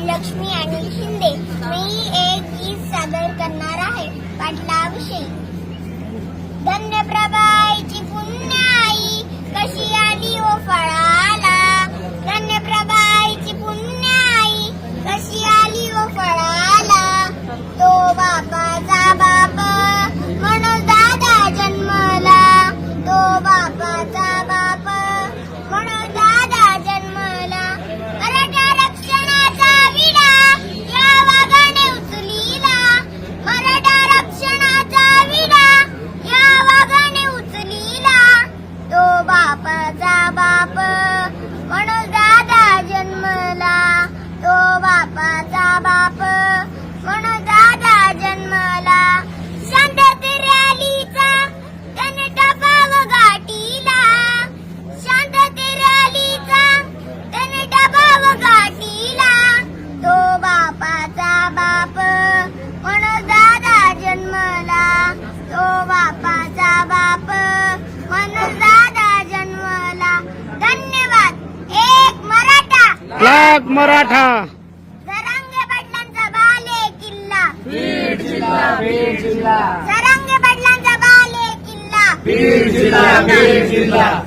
लक्ष्मी अनिल शिंदे. मी एक गीत सादर करणार आहे. पाटलाविषयी धन्य तो बापाचा बाप. म्हणून दादा जन्मला. धन्यवाद. एक मराठा. लाख मराठा. जरांगे पाटलांचा बाले किल्ला. बीड जिल्हा बीड जिल्हा. जरांगे पाटलांचा बाले किल्ला. बीड जिल्हा बीड जिल्हा.